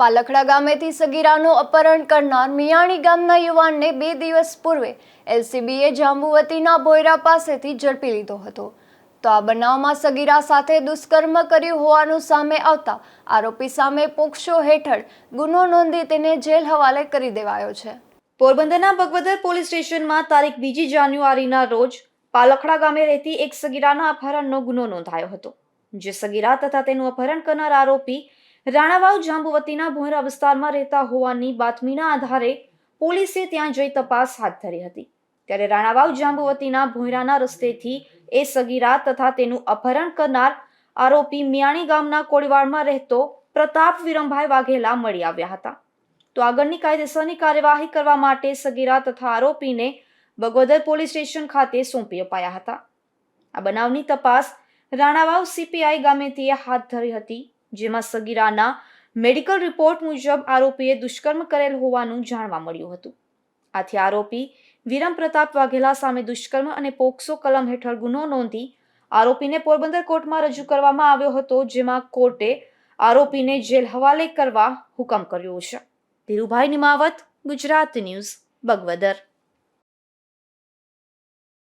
પાલખડા ગામેથી સગીરાનું અપહરણ કરનાર મિયાણી ગામના યુવાનને બે દિવસ પૂર્વે એલસીબીએ જાંબુવતીના બોયરા પાસેથી ઝડપી લીધો હતો. તો આ બનાવમાં સગીરા સાથે દુષ્કર્મ કર્યું હોવાનું સામે આવતા આરોપી સામે પોક્સો હેઠળ ગુનો નોંધી તેને જેલ હવાલે કરી દેવાયો છે. પોરબંદરના ભગવદર પોલીસ સ્ટેશનમાં તારીખ બીજી જાન્યુઆરીના રોજ પાલખડા ગામે રહેતી એક સગીરાના અપહરણનો ગુનો નોંધાયો હતો, જે સગીરા તથા તેનું અપહરણ કરનાર આરોપી રાણાવાવ જાંબુવતીના ભોંરા વિસ્તારમાં રહેતા હોવાની બાતમીના આધારે પોલીસે ત્યાં જઈ તપાસ હાથ ધરી હતી. ત્યારે રાણાવાવ જાંબુવતીના ભોંરાના રસ્તેથી એ સગીરા તથા તેનું અપહરણ કરનાર આરોપી મિયાણી ગામના કોળીવાડમાં રહેતો પ્રતાપ વિરમભાઈ વાઘેલા મળી આવ્યા હતા. તો આગળની કાયદેસરની કાર્યવાહી કરવા માટે સગીરા તથા આરોપીને બગોદર પોલીસ સ્ટેશન ખાતે સોંપી અપાયા હતા. આ બનાવની તપાસ રાણાવાવ સીપીઆઈ ગામેથી હાથ ધરી હતી. જેમાં સગીરાના મેડિકલ રિપોર્ટ મુજબ આરોપીએ દુષ્કર્મ કરેલ હોવાનું જાણવા મળ્યું હતું. આથી આરોપી વિરમ પ્રતાપ વાઘેલા સામે દુષ્કર્મ અને પોક્સો કલમ હેઠળ ગુનો નોંધી આરોપીને પોરબંદર કોર્ટમાં રજૂ કરવામાં આવ્યો હતો, જેમાં કોર્ટે આરોપીને જેલ હવાલે કરવા હુકમ કર્યો છે. ધીરુભાઈ નિમાવત, ગુજરાત ન્યૂઝ, બગવદર.